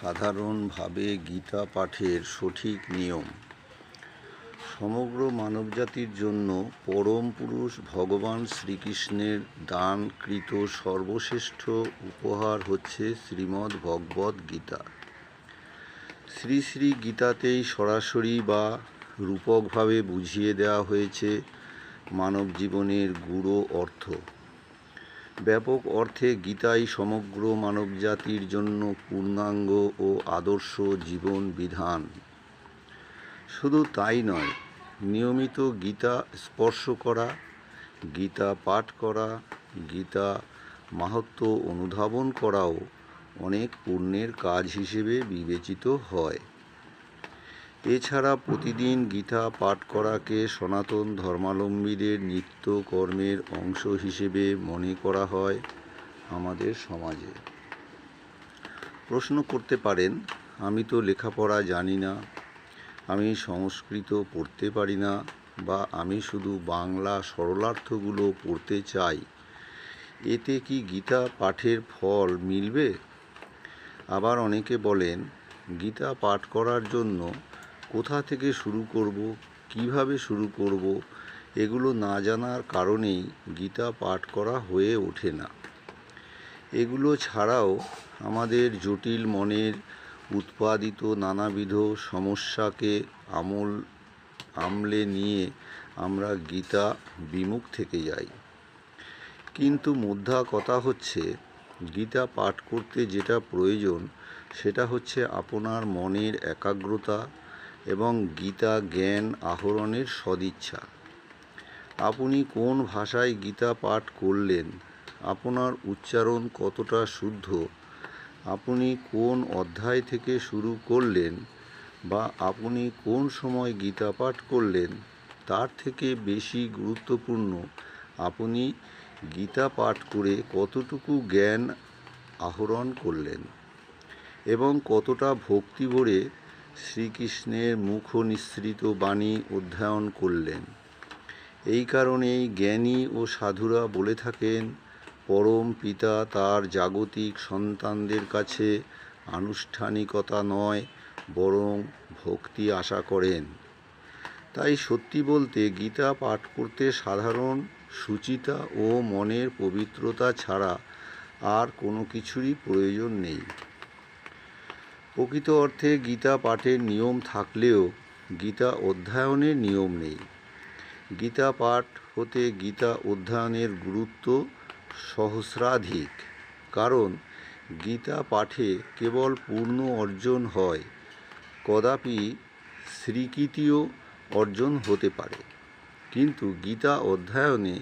সাধারণভাবে গীতা পাঠের সঠিক নিয়ম। সমগ্র মানবজাতির জন্য পরম পুরুষ ভগবান শ্রীকৃষ্ণের দানকৃত সর্বশ্রেষ্ঠ উপহার হচ্ছে শ্রীমদ্ ভগবদ্ গীতা। শ্রী শ্রী গীতাতেই সরাসরি বা রূপকভাবে বুঝিয়ে দেওয়া হয়েছে মানব জীবনের গূঢ় অর্থ। ব্যাপক অর্থে গীতাই সমগ্র মানবজাতির জন্য পূর্ণাঙ্গ ও আদর্শ জীবন বিধান। শুধু তাই নয়, নিয়মিত গীতা স্পর্শ করা, গীতা পাঠ করা, গীতা মাহাত্ম অনুধাবন করাও অনেক পুণ্যের কাজ হিসেবে বিবেচিত হয়। এছাড়া প্রতিদিন গীতা পাঠ করাকে সনাতন ধর্মাবলম্বীদের নিত্য কর্মের অংশ হিসেবে মনে করা হয় আমাদের সমাজে। প্রশ্ন করতে পারেন, আমি তো লেখাপড়া জানি না, আমি সংস্কৃত পড়তে পারি না, বা আমি শুধু বাংলা সরলার্থগুলো পড়তে চাই, এতে কি গীতা পাঠের ফল মিলবে? আবার অনেকে বলেন, গীতা পাঠ করার জন্য কোথা থেকে শুরু করব, কীভাবে শুরু করব, এগুলো না জানার কারণেই গীতা পাঠ করা হয়ে ওঠে না। এগুলো ছাড়াও আমাদের জটিল মনের উৎপাদিত নানাবিধ সমস্যাকে আমল, আমলে নিয়ে আমরা গীতা বিমুখ থেকে যাই। কিন্তু মুদ্রা কথা হচ্ছে, গীতা পাঠ করতে যেটা প্রয়োজন সেটা হচ্ছে আপনার মনের একাগ্রতা এবং গীতা জ্ঞান আহরণের সদিচ্ছা। আপনি কোন ভাষায় গীতা পাঠ করলেন? আপনার উচ্চারণ কতটা শুদ্ধ? আপনি কোন অধ্যায় থেকে শুরু করলেন? বা আপনি কোন সময় গীতা পাঠ করলেন? তার থেকে বেশি গুরুত্বপূর্ণ, আপনি গীতা পাঠ করে কতটুকু জ্ঞান আহরণ করলেন? এবং কতটা ভক্তি ভরে শ্রীকৃষ্ণের মুখ নিঃসৃত বাণী অধ্যয়ন করলেন। এই কারণেই জ্ঞানী ও সাধুরা বলে থাকেন, পরম পিতা তার জাগতিক সন্তানদের কাছে আনুষ্ঠানিকতা নয়, বরং ভক্তি আশা করেন। তাই সত্যি বলতে গীতা পাঠ করতে সাধারণ সুচিতা ও মনের পবিত্রতা ছাড়া আর কোনো কিছুরই প্রয়োজন নেই। প্রকৃত অর্থে গীতা পাঠের নিয়ম থাকলেও গীতা অধ্যয়নের নিয়ম নেই। গীতা পাঠ হতে গীতা অধ্যয়নের গুরুত্ব সহস্রাধিক, কারণ গীতা পাঠে কেবল পূর্ণ অর্জন হয়, কদাপি স্বীকৃতিও অর্জন হতে পারে। কিন্তু গীতা অধ্যয়নে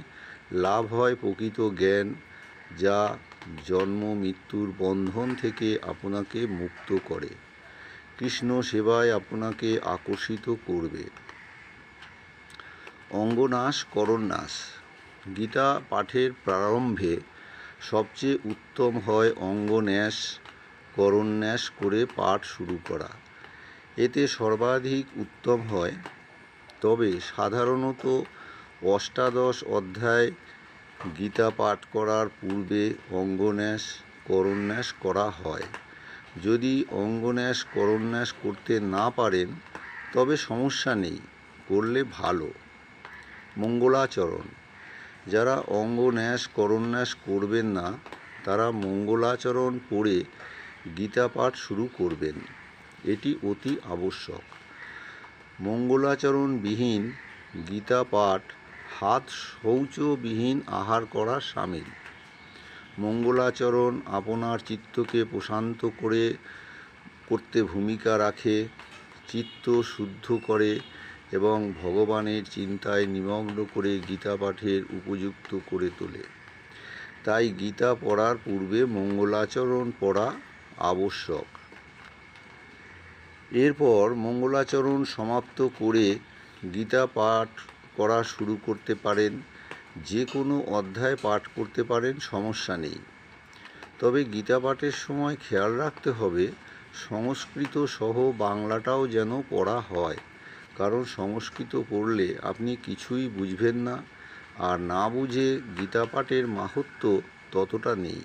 লাভ হয় প্রকৃত জ্ঞান, যা জন্ম মৃত্যুর বন্ধন থেকে আপনাকে মুক্ত করে। কৃষ্ণ সেবায় আপনাকে আকর্ষিত করবে। অঙ্গনাশ করন্যাস গীতা পাঠের প্রারম্ভে সবচেয়ে উত্তম হয় অঙ্গন্যাস করন্যাস করে পাঠ শুরু করা। এতে সর্বাধিক উত্তম হয়। তবে সাধারণত অষ্টাদশ অধ্যায় গীতা পাঠ করার পূর্বে অঙ্গন্যাস, করন্যাস করা হয়। যদি অঙ্গন্যাস, করন্যাস করতে না পারেন, তবে সমস্যা নেই, করলে ভালো। মঙ্গলাচরণ। যারা অঙ্গন্যাস, করন্যাস করবেন না, তারা মঙ্গলাচরণ পড়ে গীতা পাঠ শুরু করবেন। এটি অতি আবশ্যক। মঙ্গলাচরণবিহীন গীতা পাঠ হাত শৌচবিহীন আহার করা সামিল। মঙ্গলাচরণ আপনার চিত্তকে প্রশান্ত করে, করতে ভূমিকা রাখে, চিত্ত শুদ্ধ করে এবং ভগবানের চিন্তায় নিমগ্ন করে গীতা পাঠের উপযুক্ত করে তোলে। তাই গীতা পড়ার পূর্বে মঙ্গলাচরণ পড়া আবশ্যক। এরপর মঙ্গলাচরণ সমাপ্ত করে গীতা পাঠ করা শুরু করতে পারেন, যে কোনো অধ্যায় পাঠ করতে পারেন, সমস্যা নেই। তবে গীতা পাঠের সময় খেয়াল রাখতে হবে, সংস্কৃত সহ বাংলাটাও যেন পড়া হয়। কারণ সংস্কৃত পড়লে আপনি কিছুই বুঝবেন না, আর না বুঝে গীতা পাঠের মাহাত্ম্য ততটা নেই।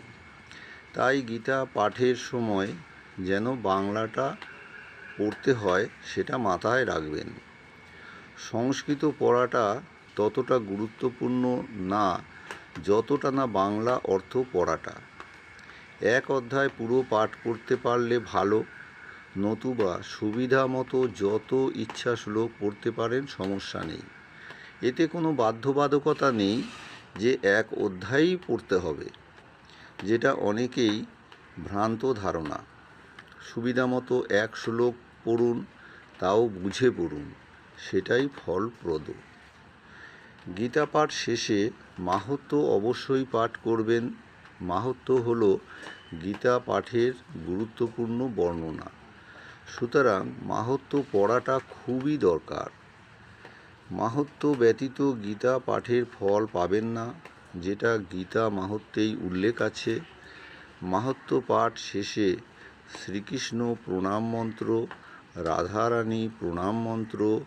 তাই গীতা পাঠের সময় যেন বাংলাটা পড়তে হয়, সেটা মাথায় রাখবেন। সংস্কৃত পড়াটা ততটা গুরুত্বপূর্ণ না, যতটা না বাংলা অর্থ পড়াটা। এক অধ্যায় পুরো পাঠ করতে পারলে ভালো, নতুবা সুবিধা মতো যত ইচ্ছা শ্লোক পড়তে পারেন সমস্যা নেই। এতে কোনো বাধ্যবাধকতা নেই যে এক অধ্যায়ই পড়তে হবে, যেটা অনেকেই ভ্রান্ত ধারণা। সুবিধা মতো এক শ্লোক পড়ুন, তাও বুঝে পড়ুন। সেটাই ফলপ্রদ। গীতা পাঠ শেষে মাহাত্ম্য অবশ্যই পাঠ করবেন। মাহাত্ম্য হল গীতা পাঠের গুরুত্বপূর্ণ বর্ণনা। সুতরাং মাহাত্ম্য পড়াটা খুবই দরকার। মাহাত্ম্য ব্যতীত গীতা পাঠের ফল পাবেন না, যেটা গীতা মাহাত্মেই উল্লেখ আছে। মাহাত্ম্য পাঠ শেষে শ্রীকৃষ্ণ প্রণাম মন্ত্র, রাধারানী প্রণাম মন্ত্র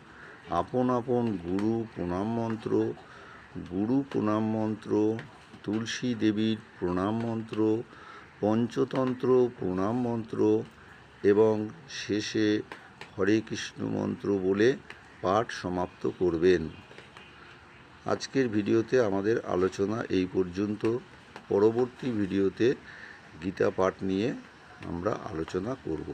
আপন আপন গুরু প্রণাম মন্ত্র, গুরু প্রণাম মন্ত্র, তুলসী দেবীর প্রণাম মন্ত্র, পঞ্চতন্ত্র প্রণাম মন্ত্র এবং শেষে হরে কৃষ্ণ মন্ত্র বলে পাঠ সমাপ্ত করবেন। আজকের ভিডিওতে আমাদের আলোচনা এই পর্যন্ত। পরবর্তী ভিডিওতে গীতা পাঠ নিয়ে আমরা আলোচনা করব।